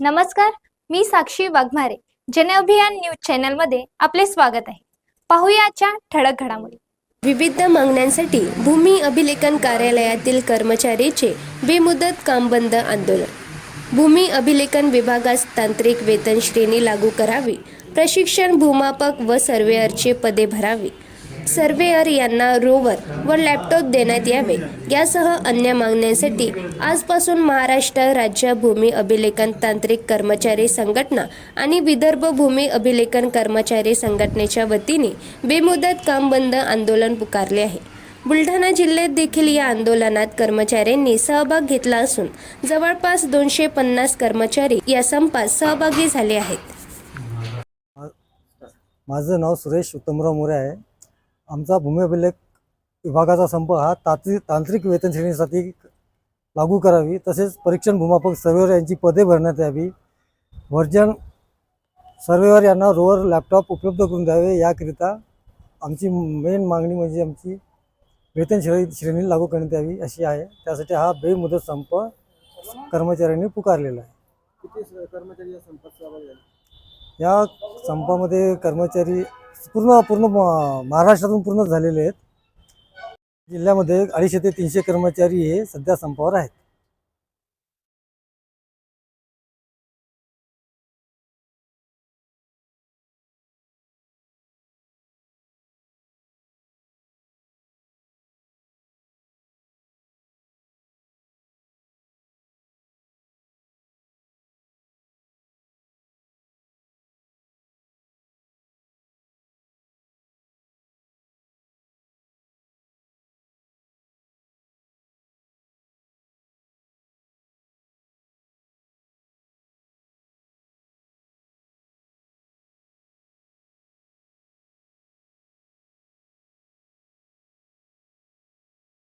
नमस्कार मी साक्षी वाघमारे. जनअभियान न्यूज चॅनलमध्ये आपले स्वागत आहे. पाहूयाच्या ठळक घडामोडी. विविध मागण्यांसाठी भूमी अभिलेखन कार्यालयातील कर्मचारीचे बेमुदत काम बंद आंदोलन. भूमी अभिलेखन विभागास तांत्रिक वेतन श्रेणी लागू करावी. प्रशिक्षण भूमापक व सर्वेअरचे पदे भरावी. सर्वेअर यांना रोवर व लॅपटॉप देण्यात यावे. यासह अन्य मागण्यांसाठी आजपासून महाराष्ट्र राज्य भूमी अभिलेखन तांत्रिक कर्मचारी संघटना आणि विदर्भ भूमी अभिलेखन कर्मचारी संघटनेच्या वतीने बेमुदत काम बंद आंदोलन पुकारले आहे. बुलढाणा जिल्ह्यात देखील या आंदोलनात कर्मचाऱ्यांनी सहभाग घेतला असून जवळपास दोनशे पन्नास कर्मचारी या संपात सहभागी झाले आहेत. माझं नाव सुरेश उत्तमराव मोरे आहे. आमचा भूमी अभिलेख विभागाचा संप हा तांत्रिक तांत्रिक वेतन श्रेणीसाठी लागू करावी. तसेच परीक्षण भूमापक सर्वेअर यांची पदे भरण्यात यावी. वर्जन सर्वेअर यांना रोवर लॅपटॉप उपलब्ध करून द्यावे. याकरिता आमची मेन मागणी म्हणजे आमची वेतन श्रेणी श्रेणी लागू करण्यात यावी अशी आहे. त्यासाठी हा बेमुदत संप कर्मचाऱ्यांनी पुकारलेला आहे. या संपामध्ये कर्मचारी पूर्ण पूर्ण म- महाराष्ट्रातून पूर्ण झालेले आहेत. जिल्ह्यामध्ये अडीचशे ते तीनशे कर्मचारी हे सध्या संपावर आहेत.